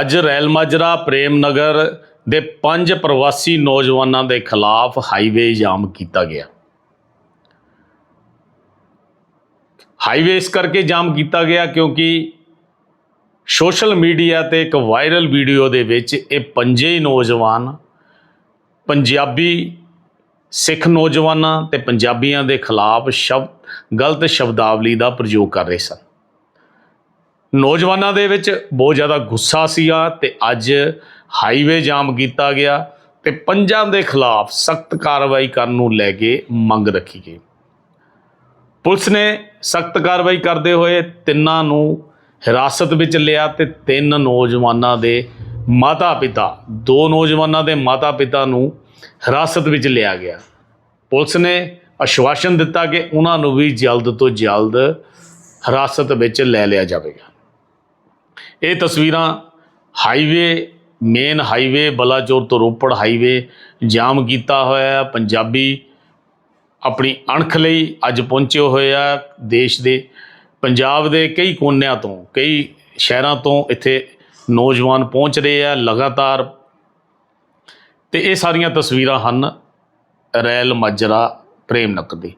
ਅੱਜ ਰੈਲ ਮਾਜਰਾ ਪ੍ਰੇਮ ਨਗਰ ਦੇ ਪੰਜ ਪ੍ਰਵਾਸੀ ਨੌਜਵਾਨਾਂ ਦੇ ਖਿਲਾਫ ਹਾਈਵੇ ਜਾਮ ਕੀਤਾ ਗਿਆ। ਹਾਈਵੇ ਇਸ ਕਰਕੇ ਜਾਮ ਕੀਤਾ ਗਿਆ ਕਿਉਂਕਿ ਸੋਸ਼ਲ ਮੀਡੀਆ ਤੇ ਇੱਕ ਵਾਇਰਲ ਵੀਡੀਓ ਦੇ ਵਿੱਚ ਇਹ ਪੰਜੇ ਨੌਜਵਾਨ, ਪੰਜਾਬੀ ਸਿੱਖ ਨੌਜਵਾਨਾਂ ਤੇ ਪੰਜਾਬੀਆਂ ਦੇ ਖਿਲਾਫ ਸ਼ਬਦ, ਗਲਤ ਸ਼ਬਦਾਵਲੀ ਦਾ ਪ੍ਰਯੋਗ ਕਰ ਰਹੇ ਸਨ। ਨੌਜਵਾਨਾਂ ਦੇ ਵਿੱਚ ਬਹੁਤ ਜ਼ਿਆਦਾ ਗੁੱਸਾ ਸੀਗਾ ਤੇ ਅੱਜ ਹਾਈਵੇ ਜਾਮ ਕੀਤਾ ਗਿਆ ਤੇ ਪੰਜਾਂ ਦੇ ਖਿਲਾਫ ਸਖਤ ਕਾਰਵਾਈ ਕਰਨ ਨੂੰ ਲੈ ਕੇ ਮੰਗ ਰੱਖੀ ਗਈ। ਪੁਲਿਸ ਨੇ ਸਖਤ ਕਾਰਵਾਈ ਕਰਦੇ ਹੋਏ ਤਿੰਨਾਂ ਨੂੰ ਹਿਰਾਸਤ ਵਿੱਚ ਲਿਆ ਤੇ ਤਿੰਨ ਨੌਜਵਾਨਾਂ ਦੇ ਮਾਤਾ-ਪਿਤਾ, ਦੋ ਨੌਜਵਾਨਾਂ ਦੇ ਮਾਤਾ-ਪਿਤਾ ਨੂੰ ਹਿਰਾਸਤ ਵਿੱਚ ਲਿਆ ਗਿਆ। ਪੁਲਿਸ ਨੇ ਆਸ਼ਵਾਸਨ ਦਿੱਤਾ ਕਿ ਉਹਨਾਂ ਨੂੰ ਵੀ ਜਲਦ ਤੋਂ ਜਲਦ ਹਿਰਾਸਤ ਵਿੱਚ ਲੈ ਲਿਆ ਜਾਵੇਗਾ। ਇਹ ਤਸਵੀਰਾਂ ਹਾਈਵੇ ਮੇਨ ਹਾਈਵੇ, ਬਲਾਚੌਰ ਤੋਂ ਰੋਪੜ ਹਾਈਵੇ, ਜਾਮ ਕੀਤਾ ਹੋਇਆ ਪੰਜਾਬੀ ਆਪਣੀ ਅਣਖ ਲਈ ਅੱਜ ਪਹੁੰਚੇ ਹੋਏ ਆ ਦੇਸ਼ ਦੇ। ਪੰਜਾਬ ਦੇ ਕਈ ਕੋਨਿਆਂ ਤੋਂ, ਕਈ ਸ਼ਹਿਰਾਂ ਤੋਂ ਇੱਥੇ ਨੌਜਵਾਨ ਪਹੁੰਚ ਰਹੇ ਆ ਲਗਾਤਾਰ। ਤੇ ਇਹ ਸਾਰੀਆਂ ਤਸਵੀਰਾਂ ਹਨ ਰੈਲ ਮਾਜਰਾ ਪ੍ਰੇਮ ਨਕਦੀ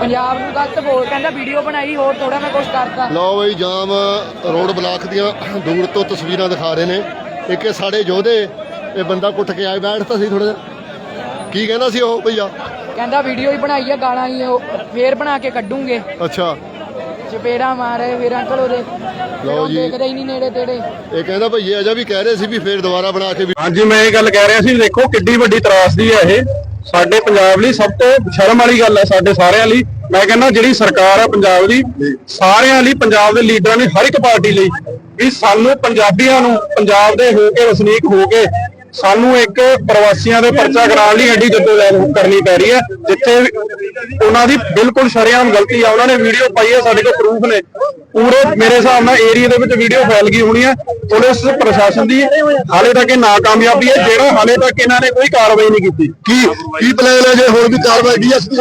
ਪੰਜਾਬ ਨੂੰ ਗਲਤ ਬੋਲ ਕਹਿੰਦਾ ਵੀਡੀਓ ਬਣਾਈ ਹੋਰ ਥੋੜਾ ਮੈਂ ਕੁਝ ਕਰਤਾ ਲਓ ਬਈ ਜਾਮ ਰੋਡ ਬਲਾਕ ਦੀਆਂ ਦੂਰ ਤੋਂ ਤਸਵੀਰਾਂ ਦਿਖਾ ਰਹੇ ਨੇ। ਇੱਕ ਇਹ ਸਾਡੇ ਯੋਧੇ ਇਹ ਬੰਦਾ ਕੁੱਟ ਕੇ ਆਏ ਬੈਠਦਾ ਸੀ ਥੋੜਾ ਕੀ ਕਹਿੰਦਾ ਸੀ ਉਹ ਭਈਆ? ਕਹਿੰਦਾ ਵੀਡੀਓ ਹੀ ਬਣਾਈ ਆ ਗਾਲਾਂ ਹੀ ਉਹ ਫੇਰ ਬਣਾ ਕੇ ਕੱਢੂਗੇ। ਅੱਛਾ। ਚਪੇੜਾ ਮਾਰੇ ਫਿਰ ਅੰਕਲ ਉਹਦੇ ਲਓ ਜੀ। ਦੇਖਦੇ ਹੀ ਨਹੀਂ ਨੇੜੇ ਤੇੜੇ। ਇਹ ਕਹਿੰਦਾ ਭਈਏ ਅਜਾ ਵੀ ਕਹਿ ਰਹੇ ਸੀ ਵੀ ਫੇਰ ਦੁਬਾਰਾ ਬਣਾ ਕੇ ਵੀ ਹਾਂਜੀ ਮੈਂ ਇਹ ਗੱਲ ਕਹਿ ਰਿਹਾ ਸੀ ਦੇਖੋ ਕਿੱਡੀ ਵੱਡੀ ਤਰਾਸਦੀ ਹੈ ਇਹ। ਸਾਡੇ ਪੰਜਾਬ ਲਈ ਸਭ ਤੋਂ ਸ਼ਰਮ ਵਾਲੀ ਗੱਲ ਹੈ ਸਾਡੇ ਸਾਰਿਆਂ ਲਈ। ਮੈਂ ਕਹਿੰਦਾ ਜਿਹੜੀ ਸਰਕਾਰ ਹੈ ਪੰਜਾਬ ਦੀ, ਸਾਰਿਆਂ ਲਈ ਪੰਜਾਬ ਦੇ ਲੀਡਰਾਂ ਨੇ ਹਰ ਇੱਕ ਪਾਰਟੀ ਲਈ ਵੀ ਸਾਨੂੰ ਪੰਜਾਬੀਆਂ ਨੂੰ ਪੰਜਾਬ ਦੇ ਹੋ ਕੇ ਵਸਨੀਕ ਹੋ ਕੇ ਸਾਨੂੰ ਇੱਕ ਪ੍ਰਵਾਸੀਆਂ ਦੇ ਪਰਚਾ ਕਰਾਉਣ ਲਈ ਐਡੀ ਜਦੋਜਹਿਦ ਕਰਨੀ ਪੈ ਰਹੀ ਹੈ, ਜਿੱਥੇ ਉਹਨਾਂ ਦੀ ਬਿਲਕੁਲ ਸ਼ਰੇਆਮ ਗਲਤੀ ਆ, ਉਹਨਾਂ ਨੇ ਵੀਡੀਓ ਪਾਈ ਹੈ, ਸਾਡੇ ਕੋਲ ਪ੍ਰੂਫ ਨੇ। ਪੂਰੇ ਮੇਰੇ ਹਿਸਾਬ ਨਾਲ ਏਰੀਆ ਦੇ ਵਿੱਚ ਵੀਡੀਓ ਫੈਲ ਗਈ ਹੋਣੀ ਹੈ, ਪੁਲਿਸ, ਪ੍ਰਸ਼ਾਸਨ ਦੀ ਹਾਲੇ ਤੱਕ ਇਹ ਨਾਕਾਮਯਾਬੀ ਹੈ, ਜਿਹੜਾ ਹਾਲੇ ਤੱਕ ਇਹਨਾਂ ਨੇ ਕੋਈ ਕਾਰਵਾਈ ਨਹੀਂ ਕੀਤੀ। ਕੀ ਕੀ ਪਲਾਨ ਹੈ ਜੇ ਹੋਰ ਵੀ ਕਾਰਵਾਈ? ਡੀਐਸਪੀ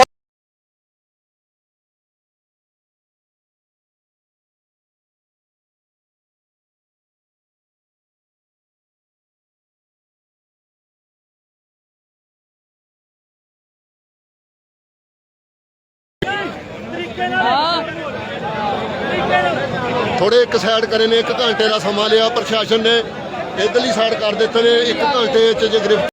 ਥੋੜੇ ਇੱਕ ਸਾਈਡ ਕਰੇ ਨੇ, ਇੱਕ ਘੰਟੇ ਦਾ ਸਮਾਂ ਲਿਆ, ਪ੍ਰਸ਼ਾਸਨ ਨੇ ਇਧਰਲੀ ਸਾਈਡ ਕਰ ਦਿੱਤੇ ਨੇ, ਇੱਕ ਘੰਟੇ ਚ ਜੇ ਗ੍ਰਿਫਤ